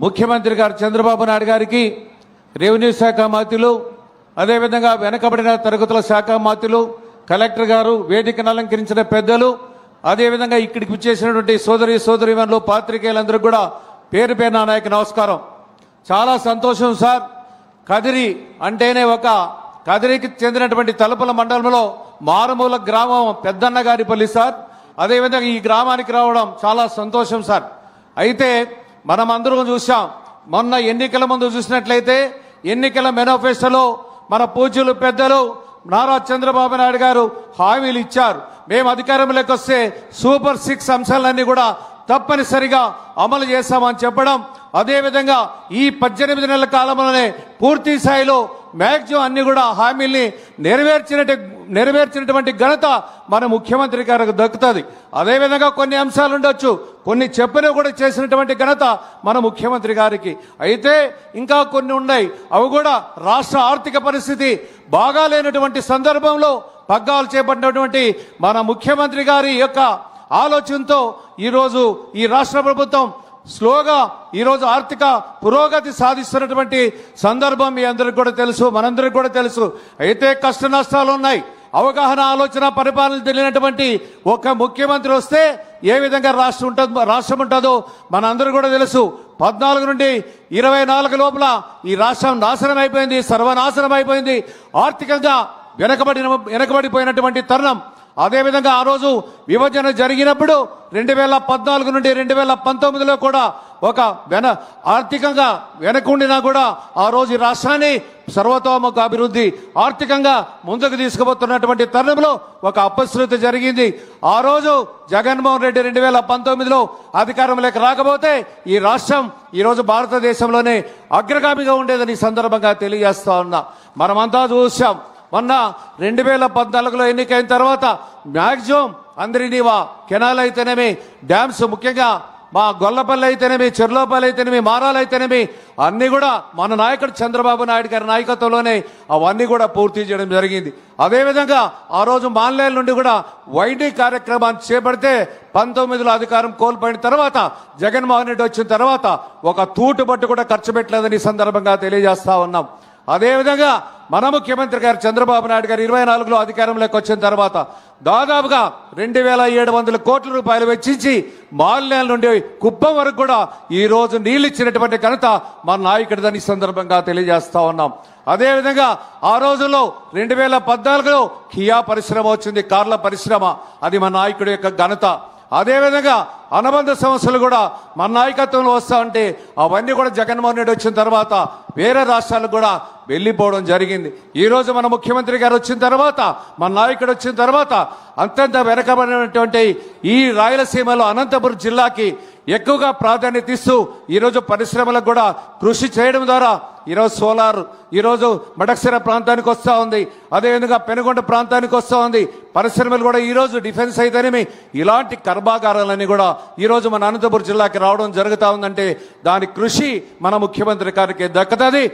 ముఖ్యమంత్రి గారు చంద్రబాబు నాయుడు గారికి రెవెన్యూ శాఖ మంత్రులు అదేవిధంగా వెనకబడిన తరగతుల శాఖ మంత్రులు కలెక్టర్ గారు వేదికను అలంకరించిన పెద్దలు అదేవిధంగా ఇక్కడికి వచ్చేసినటువంటి సోదరి సోదరిమణులు పాత్రికేయులందరూ కూడా పేరు పేరు నాయకు నమస్కారం. చాలా సంతోషం సార్. కదిరి అంటేనే ఒక కదిరికి చెందినటువంటి తలుపుల మండలంలో మారుమూల గ్రామం పెద్దన్న గారిపల్లి సార్. అదేవిధంగా ఈ గ్రామానికి రావడం చాలా సంతోషం సార్. అయితే మనం అందరం చూసాం మొన్న ఎన్నికల ముందు చూసినట్లయితే ఎన్నికల మేనిఫెస్టోలో మన పూజ్యులు పెద్దలు నారా చంద్రబాబు నాయుడు గారు హామీలు ఇచ్చారు. మేము అధికారంలోకి వస్తే సూపర్ సిక్స్ అంశాలన్నీ కూడా తప్పనిసరిగా అమలు చేస్తామని చెప్పడం అదేవిధంగా ఈ పద్దెనిమిది నెలల కాలంలోనే పూర్తి స్థాయిలో మ్యాక్సిమం అన్ని కూడా హామీల్ని నెరవేర్చినట్టు నెరవేర్చినటువంటి ఘనత మన ముఖ్యమంత్రి గారికి దక్కుతుంది. అదేవిధంగా కొన్ని అంశాలు ఉండొచ్చు. కొన్ని చెప్పిన కూడా చేసినటువంటి ఘనత మన ముఖ్యమంత్రి గారికి. అయితే ఇంకా కొన్ని ఉన్నాయి. అవి కూడా రాష్ట్ర ఆర్థిక పరిస్థితి బాగాలేనటువంటి సందర్భంలో పగ్గాలు చేపట్టినటువంటి మన ముఖ్యమంత్రి గారి యొక్క ఆలోచనతో ఈరోజు ఈ రాష్ట్ర ప్రభుత్వం స్లోగా ఈరోజు ఆర్థిక పురోగతి సాధిస్తున్నటువంటి సందర్భం మీ అందరికి కూడా తెలుసు మనందరికి కూడా తెలుసు. అయితే కష్ట నష్టాలు ఉన్నాయి. అవగాహన ఆలోచన పరిపాలన తెలియనటువంటి ఒక ముఖ్యమంత్రి వస్తే ఏ విధంగా రాష్ట్రం ఉంటుందో రాష్ట్రం ఉంటుందో మనందరూ కూడా తెలుసు. పద్నాలుగు నుండి ఇరవై నాలుగు లోపల ఈ రాష్ట్రం నాశనం అయిపోయింది సర్వనాశనం అయిపోయింది. ఆర్థికంగా వెనకబడిన వెనకబడిపోయినటువంటి తరుణం. అదేవిధంగా ఆ రోజు విభజన జరిగినప్పుడు రెండు వేల పద్నాలుగు నుండి రెండు వేల పంతొమ్మిదిలో కూడా ఒక వెన ఆర్థికంగా వెనకుండినా కూడా ఆ రోజు ఈ రాష్ట్రాన్ని సర్వతోముఖ అభివృద్ధి ఆర్థికంగా ముందుకు తీసుకుపోతున్నటువంటి తరుణంలో ఒక అపశృతి జరిగింది. ఆ రోజు జగన్మోహన్ రెడ్డి రెండు వేల పంతొమ్మిదిలో అధికారంలోకి రాకపోతే ఈ రాష్ట్రం ఈరోజు భారతదేశంలోనే అగ్రగామిగా ఉండేదని సందర్భంగా తెలియజేస్తా ఉన్నా. మనమంతా చూసాం. మొన్న రెండు వేల పద్నాలుగులో ఎన్నికైన తర్వాత మ్యాక్సిమం అందరినీ వా కెనాల్ అయితేనేమి డ్యామ్స్ ముఖ్యంగా మా గొల్లపల్లి అయితేనేమి చెర్లోపల్లి అయితేనేమి మారాలు అయితేనేమి అన్నీ కూడా మన నాయకుడు చంద్రబాబు నాయుడు గారి నాయకత్వంలోనే అవన్నీ కూడా పూర్తి చేయడం జరిగింది. అదేవిధంగా ఆ రోజు మాన్లేల నుండి కూడా వైడి కార్యక్రమాన్ని చేపడితే పంతొమ్మిదిలో అధికారం కోల్పోయిన తర్వాత జగన్మోహన్ రెడ్డి వచ్చిన తర్వాత ఒక తూటుపొట్టు కూడా ఖర్చు పెట్టలేదని సందర్భంగా తెలియజేస్తా ఉన్నాం. అదేవిధంగా మన ముఖ్యమంత్రి గారు చంద్రబాబు నాయుడు గారు ఇరవై నాలుగులో అధికారంలోకి వచ్చిన తర్వాత దాదాపుగా రెండు వేల ఏడు వందల కోట్ల రూపాయలు వెచ్చించి మాలిన్యాల నుండి కుప్పం వరకు కూడా ఈ రోజు ఇచ్చినటువంటి ఘనత మన నాయకుడిదని ఈ సందర్భంగా తెలియజేస్తా ఉన్నాం. అదేవిధంగా ఆ రోజుల్లో రెండు వేల పద్నాలుగులో కియా పరిశ్రమ వచ్చింది కార్ల పరిశ్రమ. అది మన నాయకుడి యొక్క ఘనత. అదేవిధంగా అనుబంధ సమస్యలు కూడా మన నాయకత్వంలో వస్తా ఉంటే అవన్నీ కూడా జగన్మోహన్ రెడ్డి వచ్చిన తర్వాత వేరే రాష్ట్రాలకు కూడా వెళ్ళిపోవడం జరిగింది. ఈరోజు మన ముఖ్యమంత్రి గారు వచ్చిన తర్వాత మన నాయకుడు వచ్చిన తర్వాత అత్యంత వెనకబడినటువంటి ఈ రాయలసీమలో అనంతపురం జిల్లాకి ఎక్కువగా ప్రాధాన్యత ఇస్తూ ఈరోజు పరిశ్రమలకు కూడా కృషి చేయడం ద్వారా ఈరోజు సోలార్ ఈరోజు మడక్సిర ప్రాంతానికి వస్తూ ఉంది. అదేవిధంగా పెనుగొండ ప్రాంతానికి వస్తూ ఉంది. పరిశ్రమలు కూడా ఈరోజు డిఫెన్స్ అయితేనేమి ఇలాంటి కర్మాగారాలన్నీ కూడా ఈరోజు మన అనంతపురం జిల్లాకి రావడం జరుగుతూ ఉందంటే దాని కృషి మన ముఖ్యమంత్రి గారికి దక్కుతుంది.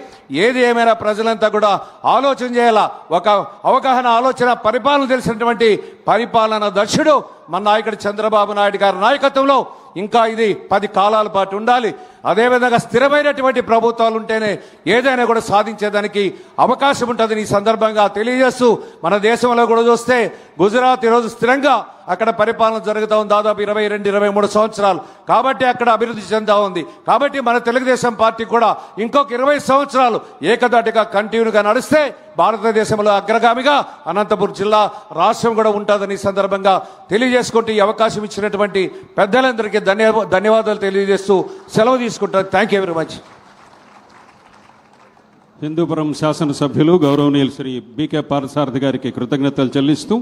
ఏది ఏమైనా ప్రజలంతా కూడా ఆలోచన చేయాలా? ఒక అవగాహన ఆలోచన పరిపాలన తెలిసినటువంటి పరిపాలన దక్షుడు మన నాయకుడు చంద్రబాబు నాయుడు గారి నాయకత్వంలో ఇంకా ఇది పది కాలాల పాటు ఉండాలి. అదేవిధంగా స్థిరమైనటువంటి ప్రభుత్వాలు ఉంటేనే ఏదైనా కూడా సాధించేదానికి అవకాశం ఉంటుందని ఈ సందర్భంగా తెలియజేస్తూ మన దేశంలో కూడా చూస్తే గుజరాత్ ఈరోజు స్థిరంగా అక్కడ పరిపాలన జరుగుతూ ఉంది. దాదాపు ఇరవై రెండు ఇరవై మూడు సంవత్సరాలు. కాబట్టి అక్కడ అభివృద్ధి చెందుతా ఉంది. కాబట్టి మన తెలుగుదేశం పార్టీ కూడా ఇంకొక ఇరవై సంవత్సరాలు ఏకదాటిగా కంటిన్యూగా నడిస్తే భారతదేశంలో అగ్రగామిగా అనంతపురం జిల్లా రాష్ట్రం కూడా ఉంటుందని సందర్భంగా తెలియజేసుకుంటూ ఈ అవకాశం ఇచ్చినటువంటి పెద్దలందరికీ ధన్యవా ధన్యవాదాలు తెలియజేస్తూ సెలవు తీసుకుంటాను. Thank you very much Hindupuram శాసనసభ్యులు గౌరవనీయులు శ్రీ బీకే పారసారథి గారికి కృతజ్ఞతలు చెల్లిస్తూ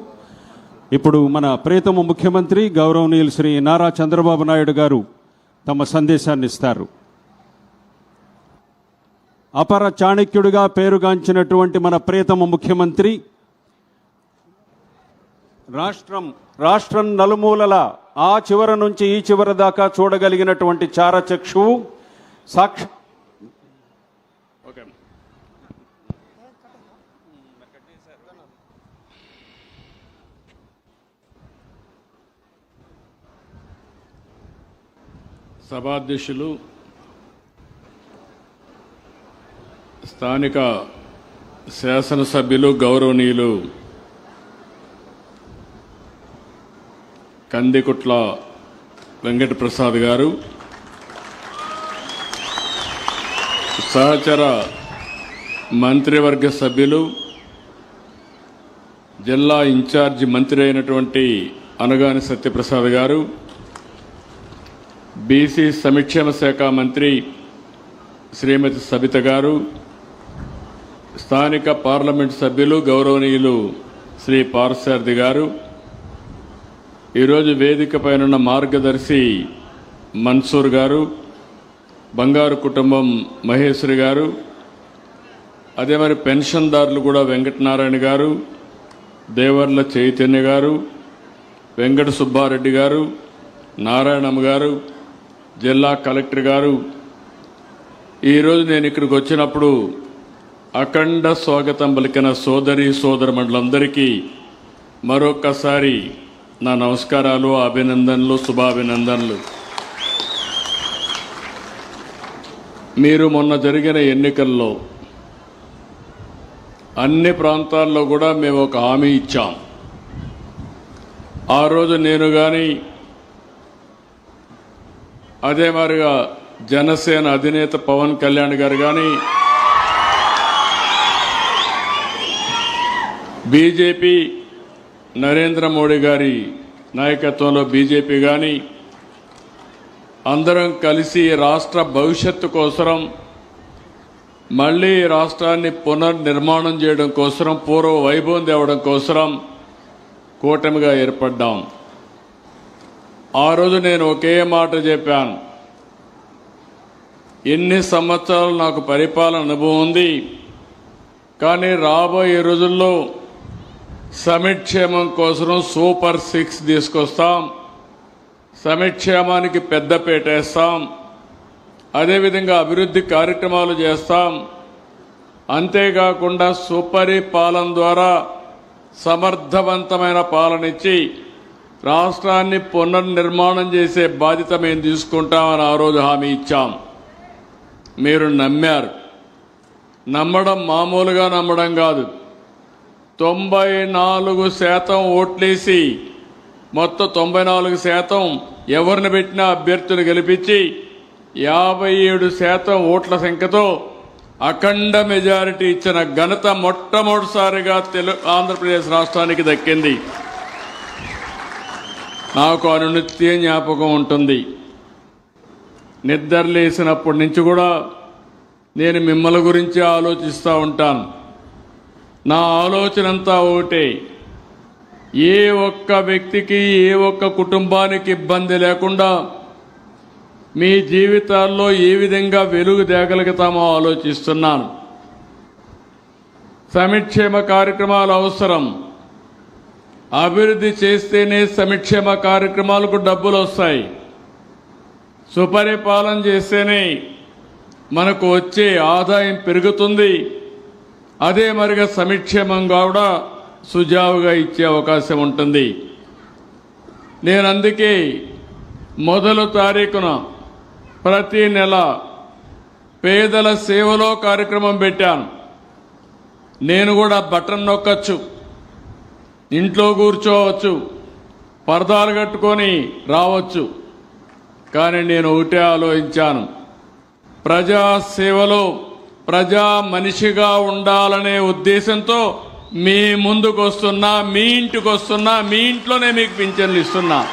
ఇప్పుడు మన ప్రియతమ ముఖ్యమంత్రి గౌరవనీయులు శ్రీ నారా చంద్రబాబు నాయుడు గారు తమ సందేశాన్ని ఇస్తారు అపర చాణక్యుడిగా పేరుగాంచినటువంటి మన ప్రియతమ ముఖ్యమంత్రి రాష్ట్రం రాష్ట్రం నలుమూలల ఆ చివర నుంచి ఈ చివర దాకా చూడగలిగినటువంటి చారచక్షువు సాక్ష సభాధ్యక్షులు స్థానిక శాసనసభ్యులు గౌరవనీయులు కందికుట్ల వెంకటప్రసాద్ గారు సహచర మంత్రివర్గ సభ్యులు జిల్లా ఇన్ఛార్జి మంత్రి అయినటువంటి అనగాని సత్యప్రసాద్ గారు బీసీ సంక్షేమ శాఖ మంత్రి శ్రీమతి సబిత గారు స్థానిక పార్లమెంట్ సభ్యులు గౌరవనీయులు శ్రీ పార్సారథి గారు ఈరోజు వేదిక పైన మార్గదర్శి మన్సూర్ గారు బంగారు కుటుంబం మహేశ్వరి గారు అదే మరి పెన్షన్దారులు కూడా వెంకటనారాయణ గారు దేవర్ల చైతన్య గారు వెంకట సుబ్బారెడ్డి గారు నారాయణమ్మ గారు జిల్లా కలెక్టర్ గారు ఈరోజు నేను ఇక్కడికి వచ్చినప్పుడు అఖండ స్వాగతం పలికిన సోదరి సోదర మండలందరికీ మరొక్కసారి నా నమస్కారాలు అభినందనలు శుభాభినందనలు. మీరు మొన్న జరిగిన ఎన్నికల్లో అన్ని ప్రాంతాల్లో కూడా మేము ఒక హామీ ఇచ్చాం. ఆ రోజు నేను కానీ అదే మాదిరిగా జనసేన అధినేత పవన్ కళ్యాణ్ గారు కానీ బీజేపీ నరేంద్ర మోడీ గారి నాయకత్వంలో బీజేపీ కానీ అందరం కలిసి రాష్ట్ర భవిష్యత్తు కోసరం మళ్ళీ రాష్ట్రాన్ని పునర్నిర్మాణం చేయడం కోసరం పూర్వ వైభవం తేవడం కోసరం కూటమిగా ఏర్పడ్డాం. ఆ రోజు నేను ఒకే మాట చెప్పాను. ఎన్ని సంవత్సరాలు నాకు పరిపాలన అనుభవం ఉంది. కానీ రాబోయే రోజుల్లో సమిక్షేమం కోసం సూపర్ సిక్స్ తీసుకొస్తాం. సమిక్షేమానికి పెద్ద వేస్తాం అదేవిధంగా అభివృద్ధి కార్యక్రమాలు చేస్తాం. అంతేకాకుండా సుపరిపాలన ద్వారా సమర్థవంతమైన పాలన ఇచ్చి రాష్ట్రాన్ని పునర్నిర్మాణం చేసే బాధ్యత మేము తీసుకుంటామని ఆ రోజు హామీ ఇచ్చాం. మీరు నమ్మారు. నమ్మడం మామూలుగా నమ్మడం కాదు. తొంభై నాలుగు శాతం ఓట్లేసి మొత్తం తొంభై నాలుగు శాతం ఎవరిని పెట్టినా అభ్యర్థులు గెలిపించి యాభై ఏడు శాతం ఓట్ల సంఖ్యతో అఖండ మెజారిటీ ఇచ్చిన ఘనత మొట్టమొదటిసారిగా తెలు ఆంధ్రప్రదేశ్ రాష్ట్రానికి దక్కింది. నాకు అనునిత్య జ్ఞాపకం ఉంటుంది. నిద్రలేసినప్పటి నుంచి కూడా నేను మిమ్మల్ని గురించి ఆలోచిస్తూ ఉంటాను. నా ఆలోచన అంతా ఒకటే. ఏ ఒక్క వ్యక్తికి ఏ ఒక్క కుటుంబానికి ఇబ్బంది లేకుండా మీ జీవితాల్లో ఏ విధంగా వెలుగు తేగలుగుతామో ఆలోచిస్తున్నాను. సమిక్షేమ కార్యక్రమాలు అవసరం. అభివృద్ధి చేస్తేనే సంక్షేమ కార్యక్రమాలకు డబ్బులు వస్తాయి. సుపరిపాలన చేస్తేనే మనకు వచ్చే ఆదాయం పెరుగుతుంది. అదే మరిగా సంక్షేమంగా కూడా సుజావుగా ఇచ్చే అవకాశం ఉంటుంది. నేను అందుకే మొదలు తారీఖున ప్రతి నెల పేదల సేవలో కార్యక్రమం పెట్టాను. నేను కూడా బటన్ నొక్కచ్చు. ఇంట్లో కూర్చోవచ్చు పరదాలు కట్టుకొని రావచ్చు. కానీ నేను ఒకటే ఆలోచించాను. ప్రజా సేవలో ప్రజా మనిషిగా ఉండాలనే ఉద్దేశంతో మీ ముందుకు వస్తున్నా మీ ఇంటికి వస్తున్నా మీ ఇంట్లోనే మీకు పింఛన్లు ఇస్తున్నా.